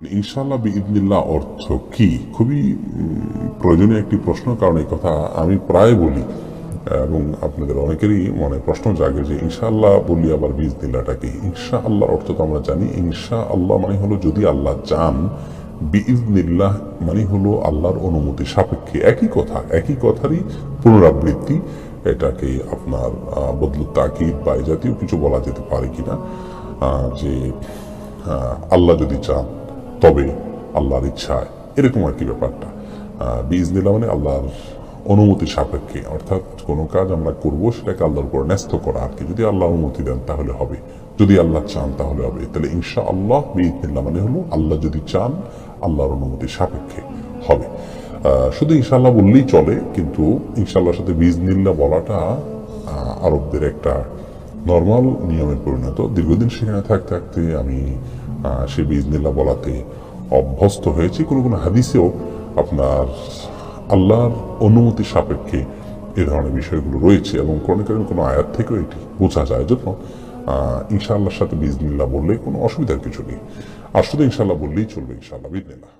ইনশাল্লাহ বিইদনিল্লাহ অর্থ কি? খুবই প্রয়োজনীয় একটি প্রশ্ন, কারণ এই কথা আমি প্রায় বলি। এবং আপনাদের অনেকেরই মনে প্রশ্ন জাগে যে, ইনশাআল্লাহ বলি আবার বিইদনিল্লাহটা কি? ইনশা আল্লাহর অর্থ তো আমরা জানি। ইনশা আল্লাহ মানে হলো যদি আল্লাহ চান, বিইদনিল্লাহ মানে হলো আল্লাহর অনুমতি সাপেক্ষে। একই কথা, একই কথারই পুনরাবৃত্তি। এটাকে আপনার বদলু তাকিদ বা জাতীয় কিছু বলা যেতে পারে কিনা। যে আল্লাহ যদি চান তবে আল্লাহর ইচ্ছায়। এরকম আর কি ব্যাপারটা। বীজ দিলাম মানে আল্লাহর অনুমতি সাপেক্ষে। অর্থাৎ কোনো কাজ আমরা করব সেটাকে আল্লাহর উপর ন্যস্ত করা। আর কি, যদি আল্লাহ অনুমতি দেন তাহলে হবে। যদি আল্লাহ চান তাহলে হবে। তাহলে ইনশা আল্লাহ বীজ দিল্লাহ মানে হলো আল্লাহ যদি চান, আল্লাহর অনুমতি সাপেক্ষে হবে। শুধু ইনশাল্লাহ বললেই চলে, কিন্তু ইনশাল্লাহর সাথে বীজ নিল্লা বলাটা আরবদের একটা নর্মাল নিয়মে পরিণত। দীর্ঘদিন সেখানে থাকতে থাকতে আমি সেই বিজনিল্লা বলাতে অভ্যস্ত হয়েছি। কোনো কোনো হাদিসেও আপনার আল্লাহর অনুমতি সাপেক্ষে এ ধরনের বিষয়গুলো রয়েছে এবং কোনো কোনো আয়াত থেকেও এটি বোঝা যায়। জন্য ইনশাআল্লাহর সাথে বিজনিল্লা বললে কোনো অসুবিধার কিছু নেই। আর শুধু ইনশাল্লাহ বললেই চলবে, ইনশাআল্লাহ বিজনিল্লাহ